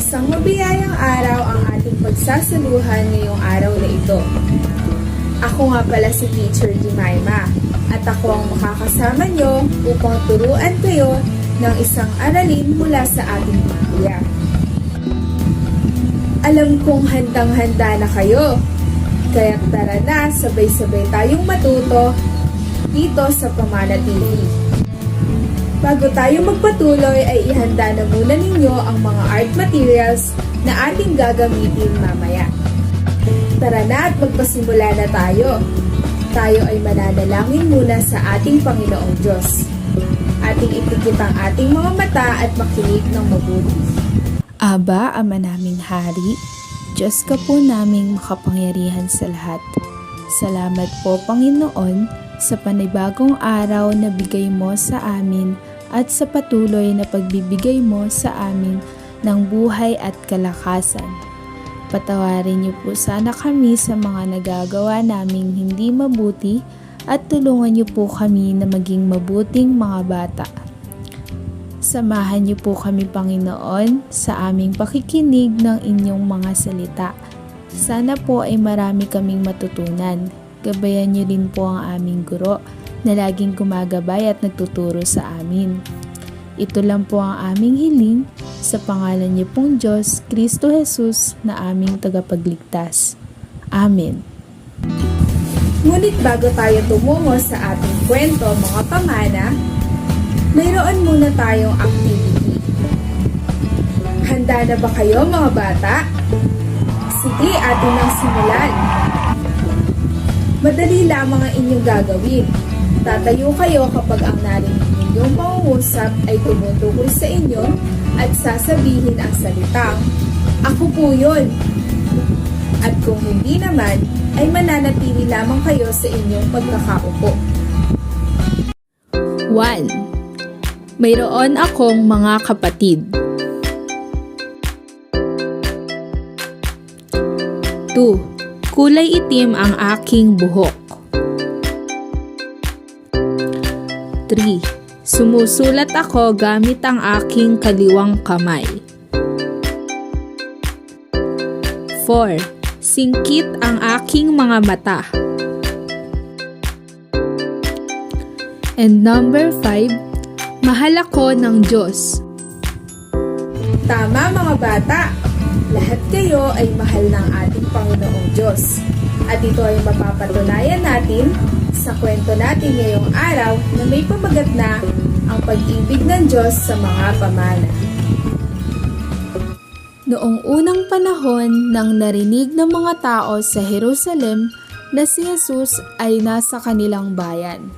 Isang mabiyayang araw ang ating pagsasaluhan ngayong araw na ito. Ako nga pala si Teacher Jemima at ako ang makakasama nyo upang turuan kayo ng isang aralin mula sa ating Biblia. Alam kong handang-handa na kayo, kaya tara na sabay-sabay tayong matuto dito sa Pamana TV. Bago tayo magpatuloy ay ihanda na muna ninyo ang mga art materials na ating gagamitin mamaya. Tara na at magpasimula na tayo. Tayo ay mananalangin muna sa ating Panginoong Diyos. Ating ipikit ang ating mga mata at makinig ng mabuti. Aba, Ama naming Hari, Diyos ka po naming makapangyarihan sa lahat. Salamat po, Panginoon, sa panibagong araw na bigay mo sa amin at sa patuloy na pagbibigay mo sa amin ng buhay at kalakasan. Patawarin niyo po sana kami sa mga nagagawa naming hindi mabuti at tulungan niyo po kami na maging mabuting mga bata. Samahan niyo po kami Panginoon sa aming pakikinig ng inyong mga salita. Sana po ay marami kaming matutunan. Gabayan niyo rin po ang aming guro na laging gumagabay at nagtuturo sa amin. Ito lang po ang aming hiling sa pangalan niyo pong Diyos, Kristo Jesus na aming tagapagligtas. Amen. Ngunit bago tayo tumungo sa ating kwento mga pamana, mayroon muna tayong activity. Handa na ba kayo mga bata? Sige, atin nang simulan. Madali lamang ang inyong gagawin. Tatayo kayo kapag ang narinig ninyong pangungusap ay tumutukoy sa inyo at sasabihin ang salitang, Ako po yun. At kung hindi naman, ay mananatili lamang kayo sa inyong pagkakaupo. 1. Mayroon akong mga kapatid. 2. Kulay itim ang aking buhok. 3. Sumusulat ako gamit ang aking kaliwang kamay. 4. Singkit ang aking mga mata. And number 5, mahal ako ng Diyos. Tama mga bata! Lahat kayo ay mahal ng ating Panginoong Diyos. At ito ay mapapatunayan natin sa kwento natin ngayong araw na may pamagat na ang pag-ibig ng Diyos sa mga pamana. Noong unang panahon nang narinig ng mga tao sa Jerusalem na si Jesus ay nasa kanilang bayan.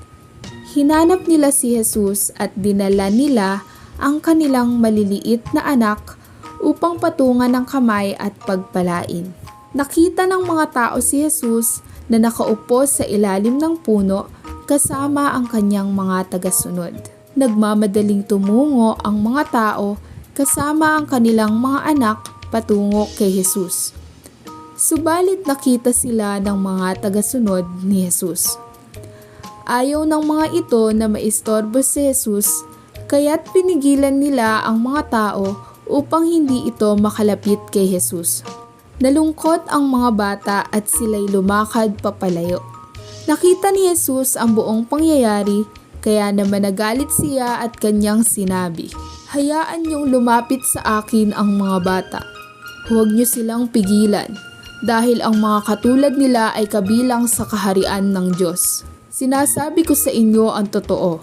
Hinanap nila si Jesus at dinala nila ang kanilang maliliit na anak upang patungan ng kamay at pagpalain. Nakita ng mga tao si Jesus na nakaupo sa ilalim ng puno kasama ang kanyang mga tagasunod. Nagmamadaling tumungo ang mga tao kasama ang kanilang mga anak patungo kay Jesus. Subalit nakita sila ng mga tagasunod ni Jesus. Ayaw ng mga ito na maistorbo si Jesus, kaya't pinigilan nila ang mga tao upang hindi ito makalapit kay Jesus. Nalungkot ang mga bata at sila'y lumakad papalayo. Nakita ni Jesus ang buong pangyayari, kaya naman nagalit siya at kanyang sinabi, Hayaan niyong lumapit sa akin ang mga bata. Huwag niyo silang pigilan, dahil ang mga katulad nila ay kabilang sa kaharian ng Diyos. Sinasabi ko sa inyo ang totoo.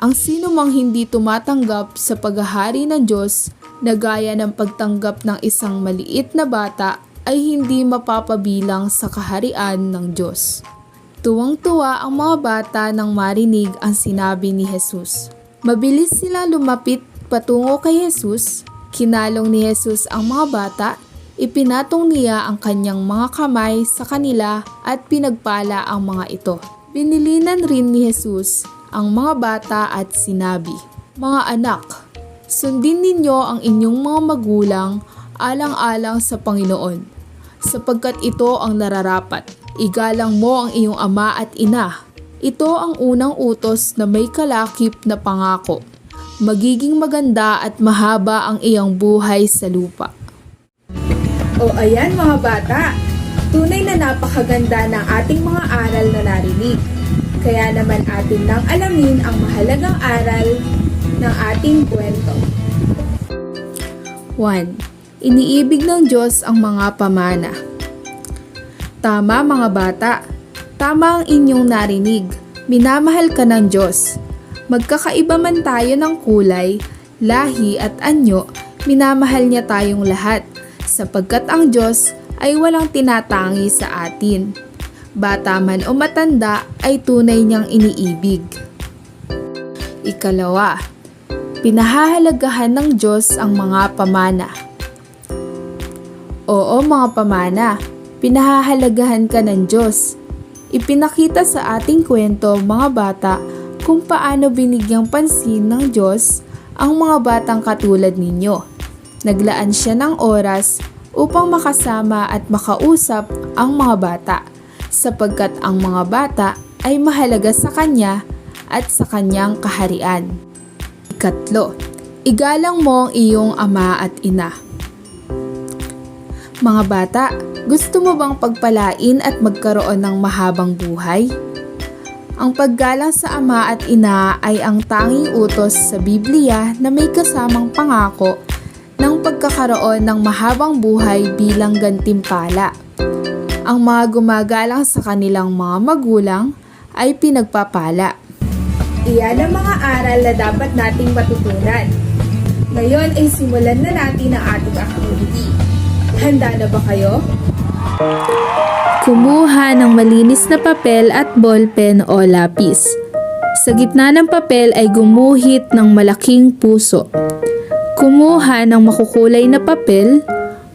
Ang sino mang hindi tumatanggap sa paghahari ng Diyos na gaya ng pagtanggap ng isang maliit na bata ay hindi mapapabilang sa kaharian ng Diyos. Tuwang-tuwa ang mga bata nang marinig ang sinabi ni Jesus. Mabilis sila lumapit patungo kay Jesus. Kinalong ni Jesus ang mga bata, Ipinatong niya ang kanyang mga kamay sa kanila at pinagpala ang mga ito. Binilinan rin ni Jesus ang mga bata at sinabi, Mga anak, sundin ninyo ang inyong mga magulang alang-alang sa Panginoon, sapagkat ito ang nararapat. Igalang mo ang iyong ama at ina. Ito ang unang utos na may kalakip na pangako. Magiging maganda at mahaba ang iyong buhay sa lupa. O ayan mga bata, tunay na napakaganda ng ating mga aral na narinig. Kaya naman atin nang alamin ang mahalagang aral ng ating kwento. 1. Iniibig ng Diyos ang mga pamana. Tama mga bata, tama ang inyong narinig. Minamahal ka ng Diyos. Magkakaiba man tayo ng kulay, lahi at anyo, minamahal niya tayong lahat sapagkat ang Diyos ay walang tinatangi sa atin. Bata man o matanda ay tunay niyang iniibig. Ikalawa, pinahahalagahan ng Diyos ang mga pamana. Oo mga pamana, pinahahalagahan ka ng Diyos. Ipinakita sa ating kwento mga bata kung paano binigyang pansin ng Diyos ang mga batang katulad ninyo. Naglaan siya ng oras upang makasama at makausap ang mga bata sapagkat ang mga bata ay mahalaga sa kanya at sa kanyang kaharian. Ikatlo, igalang mo ang iyong ama at ina. Mga bata, gusto mo bang pagpalain at magkaroon ng mahabang buhay? Ang paggalang sa ama at ina ay ang tanging utos sa Biblia na may kasamang pangako ng pagkakaroon ng mahabang buhay bilang gantimpala. Ang mga gumagalang sa kanilang mga magulang ay pinagpapala. Iyan ang mga aral na dapat nating matutunan. Ngayon ay simulan na natin ang ating activity. Handa na ba kayo? Kumuha ng malinis na papel at ballpen o lapis. Sa gitna ng papel ay gumuhit ng malaking puso. Kumuha ng makukulay na papel.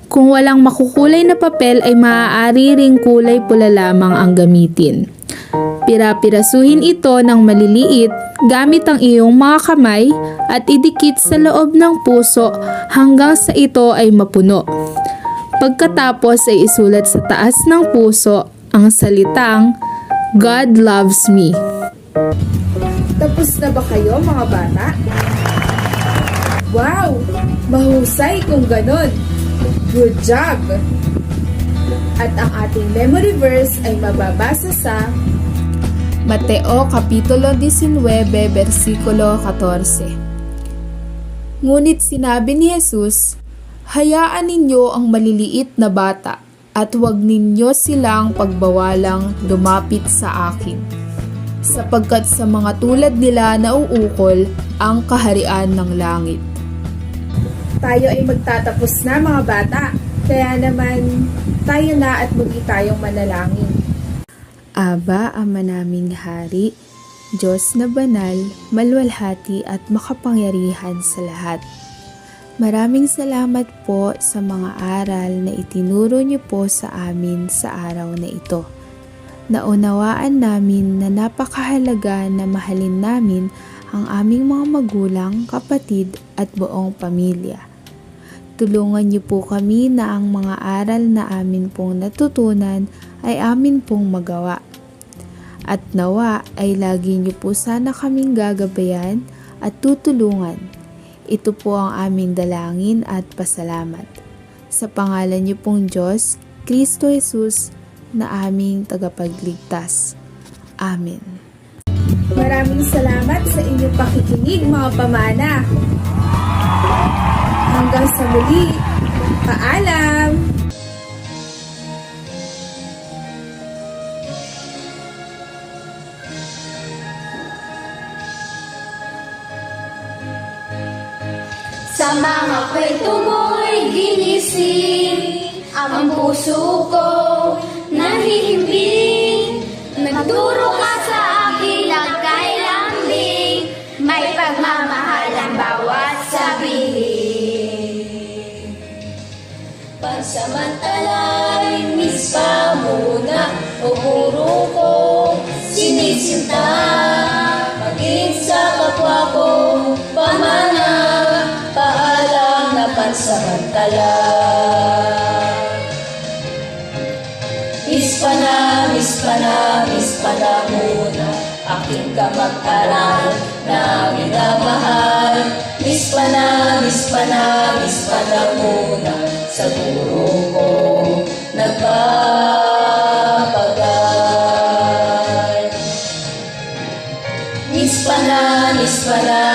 Kung walang makukulay na papel ay maaari ring kulay pula lamang ang gamitin. Pira-pirasuhin ito ng maliliit gamit ang iyong mga kamay at idikit sa loob ng puso hanggang sa ito ay mapuno. Pagkatapos ay isulat sa taas ng puso ang salitang God loves me. Tapos na ba kayo mga bata? Wow! Mahusay kung ganon! Good job! At ang ating memory verse ay mababasa sa Mateo Kapitulo 19, versikulo 14. Ngunit sinabi ni Jesus, Hayaan ninyo ang maliliit na bata at huwag ninyo silang pagbawalang lumapit sa akin. Sapagkat sa mga tulad nila nauukol ang kaharian ng langit. tayo ay magtatapos na mga bata. Kaya naman tayo na at muli tayong manalangin. Aba, Ama naming Hari, Diyos na banal, malwalhati at makapangyarihan sa lahat. Maraming salamat po sa mga aral na itinuro niyo po sa amin sa araw na ito. Naunawaan namin na napakahalaga na mahalin namin ang aming mga magulang, kapatid at buong pamilya. Tulungan niyo po kami na ang mga aral na amin pong natutunan ay amin pong magawa. At nawa ay lagi niyo po sana kaming gagabayan at tutulungan. Ito po ang aming dalangin at pasalamat. Sa pangalan niyo pong Diyos, Kristo Jesus, na aming tagapagligtas. Amen. Maraming salamat sa inyong pakikinig mga pamana. Hanggang sa muli, paalam! Sa mga kwento mo'y ginising. Ang puso ko nahihimbing pansamantala Miss pa na, miss pa na, miss na muna. Aking kamag-aral na minamahal. Miss na, miss pa na, miss na muna. Sa guro ko nagpapagal Miss pa na, miss pa na,